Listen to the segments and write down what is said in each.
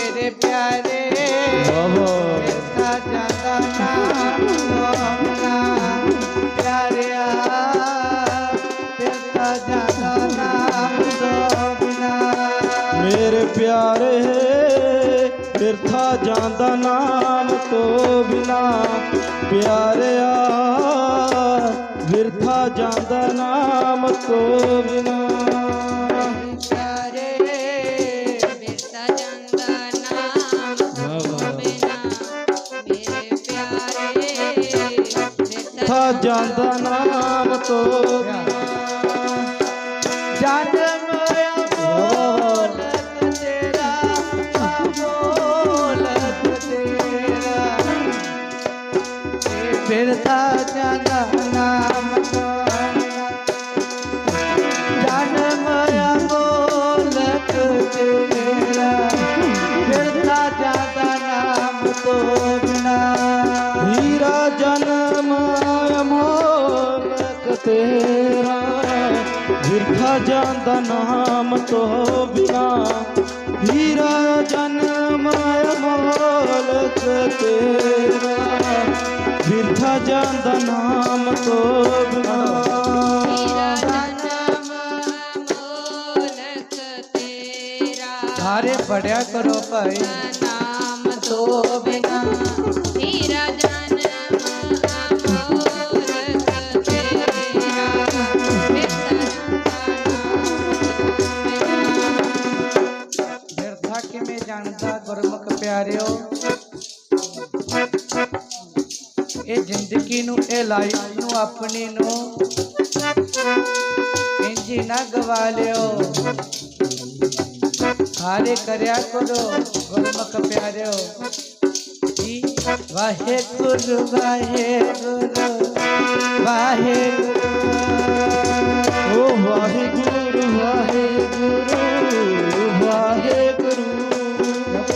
ਮੇਰੇ ਪਿਆਰੇ। ਵਾਹ। ਸਾ ਜਾਂਦਾ ਨਾਮ ਲੋਮਨਾ ਪਿਆਰਿਆ ਤੇਰਾ ਜਾਂਦਾ ਨਾਮ ਲੋਮਨਾ ਮੇਰੇ ਪਿਆਰੇ ਬਿਰਥਾ ਜਾਂਦਾ ਨਾਮ ਤੋਂ ਬਿਨਾ। ਪਿਆਰਿਆ ਬਿਰਥਾ ਜਾਂਦਾ ਨਾਮ ਤੋਂ ਬਿਨਾ। ਨਾਮ ਤੋਂ ਬਿਨਾ ਜਨਮ ਅਮੋਲਕ ਤੇਰਾ ਅਮੋਲਕ ਤੇਰਾ। ਇਹ ਫਿਰਦਾ ਜਾਂਦਾ ਨਾਮ ਜਨਮ ਅਮੋਲਕ ਤੇਰਾ ਫਿਰਦਾ ਜਾਂਦਾ ਨਾਮ ਤੋਂ ਤੇਰਾ ਵਿਰਥਾ ਜਾਂਦਾ ਨਾਮ ਤੋਂ ਬਿਨਾ ਹੀਰਾ ਜਨਮ ਅਮੋਲਕ ਤੇਰਾ। ਵਿਰਥਾ ਜਾਂਦਾ ਨਾਮ ਤੋਂ ਬਿਨਾ ਸਾਰੇ ਪੜਿਆ ਕਰੋ ਭਾਈ। ਨਾਮ ਤੋਂ ਬਿਨਾ ਤੇਰਾ ਕਿਵੇਂ ਗੁਰਮੁਖ ਪਿਆਰਿਓ। ਇਹ ਜ਼ਿੰਦਗੀ ਨੂੰ, ਇਹ ਲਾਈਫ ਨੂੰ ਆਪਣੀ ਨੂੰ। ਇੰਜੀ ਨਾ ਗਵਾ ਲਿਓ ਹਾਰੇ ਕਰਿਆ ਕਰੋ ਗੁਰਮੁਖ ਪਿਆਰਿਓ। ਜੀ, ਵਾਹਿਗੁਰੂ ਵਾਹਿਗੁਰੂ ਵਾਹਿਗੁਰੂ।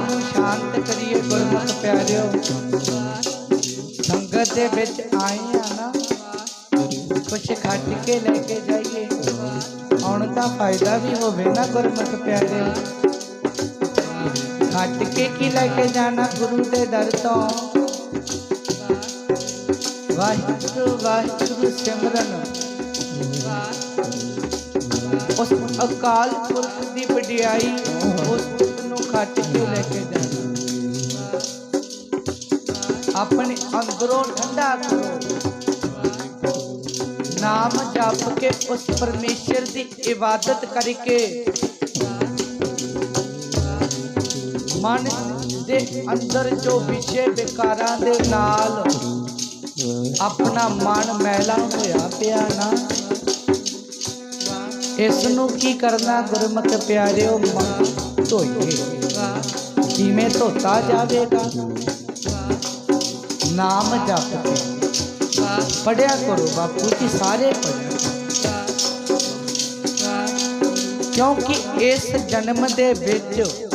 ਨੂੰ ਸ਼ਾਂਤ ਕਰੀਏ ਗੁਰਮੁਖ ਪਿਆਰਿਓ। ਸੰਗਤ ਦੇ ਵਿੱਚ ਆਏ ਆ ਨਾ, ਕੁਛ ਖੱਟ ਕੇ ਲੈ ਕੇ ਜਾਈਏ। ਆਉਣ ਦਾ ਫਾਇਦਾ ਵੀ ਹੋਵੇ ਨਾ ਗੁਰਮੁਖ ਪਿਆਰਿਓ। ਖੱਟ ਕੇ ਕੀ ਲੈ ਕੇ ਜਾਣਾ ਗੁਰੂ ਦੇ ਦਰ ਤੋਂ? ਵਾਹਿਗੁਰੂ ਵਾਹਿਗੁਰੂ ਸਿਮਰਨ। ਉਸ ਅਕਾਲ ਪੁਰਖ ਦੀ ਵਡਿਆਈ, ਉਸ ਪੁੱਤ ਨੂੰ ਲੈ ਕੇ ਜਾਣਾ? ਆਪਣੇ ਅੰਦਰੋਂ ਠੰਡਾ ਕਰੋ। ਨਾਮ ਜਪ ਕੇ ਉਸ ਪਰਮੇਸ਼ਰ ਦੀ ਇਬਾਦਤ ਕਰਕੇ। ਮਨ ਦੇ ਅੰਦਰ ਜੋ ਵਿਛੇ ਵਿਕਾਰਾਂ ਦੇ ਨਾਲ ਆਪਣਾ ਮਨ ਮੈਲਾ ਹੋਇਆ ਪਿਆ ਨਾ, ਇਸ ਨੂੰ ਕੀ ਕਰਨਾ ਗੁਰਮਤਿ ਪਿਆਰਿਓ, ਮਨ ਧੋਈਏ। ਕਿਵੇਂ ਧੋਤਾ ਜਾਵੇਗਾ। ਨਾਮ ਜਪ ਕੇ ਪੜਿਆ ਕਰੋ ਬਾਪੂ ਜੀ, ਸਾਰੇ ਪੜਿਆ ਕਿਉਂਕਿ ਇਸ ਜਨਮ ਦੇ ਵਿੱਚ